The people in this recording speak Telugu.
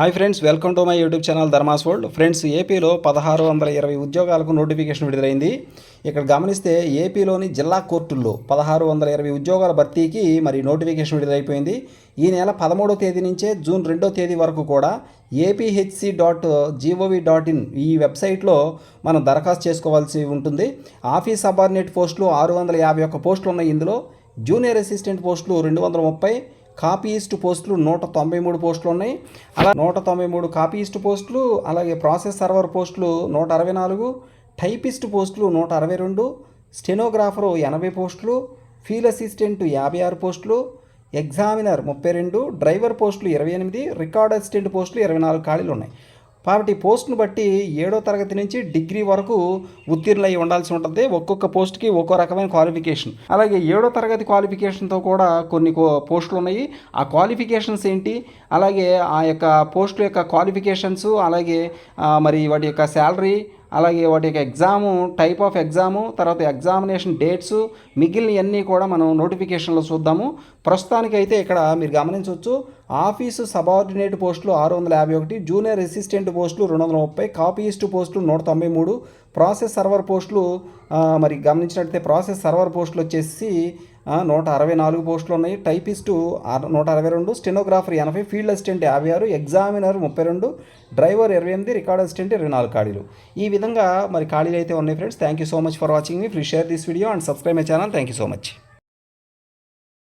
Hi friends welcome to my YouTube channel Dharma's world. Friends ఏపీలో పదహారు వందల ఇరవై ఉద్యోగాలకు నోటిఫికేషన్ విడుదలైంది. ఇక్కడ గమనిస్తే ఏపీలోని జిల్లా కోర్టుల్లో పదహారు వందల ఇరవై ఉద్యోగాల భర్తీకి మరి నోటిఫికేషన్ విడుదలైపోయింది. ఈ నెల పదమూడో తేదీ నుంచే జూన్ రెండో తేదీ వరకు కూడా APHC dot GOV dot in ఈ వెబ్సైట్లో మనం దరఖాస్తు చేసుకోవాల్సి ఉంటుంది. ఆఫీస్ సబార్డినేట్ పోస్టులు ఆరు వందల యాభై ఒక్క పోస్టులు ఉన్నాయి. ఇందులో జూనియర్ అసిస్టెంట్ పోస్టులు రెండు వందల ముప్పై కాపీయిస్ట్ పోస్టులు నూట తొంభై మూడు పోస్టులు ఉన్నాయి అలా నూట తొంభై మూడు కాపీయిస్ట్ పోస్టులు అలాగే ప్రాసెస్ సర్వర్ పోస్టులు నూట అరవై నాలుగు టైపిస్ట్ పోస్టులు నూట అరవై రెండు స్టెనోగ్రాఫరు ఎనభై పోస్టులు ఫీల్ అసిస్టెంట్ యాభై ఆరు పోస్టులు ఎగ్జామినర్ ముప్పై రెండు డ్రైవర్ పోస్టులు ఇరవై ఎనిమిది రికార్డ్ అసిస్టెంట్ పోస్టులు ఇరవై నాలుగు ఖాళీలు ఉన్నాయి కాబట్టి పోస్ట్ను బట్టి ఏడో తరగతి నుంచి డిగ్రీ వరకు ఉత్తీర్ణులై ఉండాల్సి ఉంటుంది. ఒక్కొక్క పోస్ట్కి ఒక్కో రకమైన క్వాలిఫికేషన్. అలాగే ఏడో తరగతి క్వాలిఫికేషన్తో కూడా కొన్ని కో- పోస్టులు ఉన్నాయి ఆ క్వాలిఫికేషన్స్ ఏంటి? అలాగే ఆ యొక్క పోస్టుల యొక్క క్వాలిఫికేషన్స్ అలాగే మరి వాటి యొక్క శాలరీ అలాగే వాటి యొక్క ఎగ్జాము టైప్ ఆఫ్ ఎగ్జాము తర్వాత ఎగ్జామినేషన్ డేట్స్ మిగిలినవన్నీ కూడా మనం నోటిఫికేషన్లో చూద్దాము. ప్రస్తుతానికైతే ఇక్కడ మీరు గమనించవచ్చు ఆఫీసు సబార్డినేట్ పోస్టులు ఆరు వందల యాభై ఒకటి జూనియర్ అసిస్టెంట్ పోస్టులు రెండు వందల ముప్పై కాపీయిస్ట్ పోస్టులు నూట తొంభై మూడు ప్రాసెస్ సర్వర్ పోస్టులు మరి గమనించినట్లయితే ప్రాసెస్ సర్వర్ పోస్టులు వచ్చేసి నూట అరవై నాలుగు పోస్టులు ఉన్నాయి. టైపిస్టు నూట అరవై రెండు స్టెనోగ్రాఫర్ ఎనభై ఫీల్డ్ అసిస్టెంట్ యాభై ఆరు ఎగ్జామినర్ ముప్పై రెండు డ్రైవర్ ఇరవై ఎనిమిది రికార్డ్ అసిస్టెంట్ ఇరవై నాలుగు ఖాళీలు. ఈ విధంగా మరి ఖాళీలు అయితే ఉన్నాయి friends thank you so much for watching me please share this video and subscribe my channel thank you so much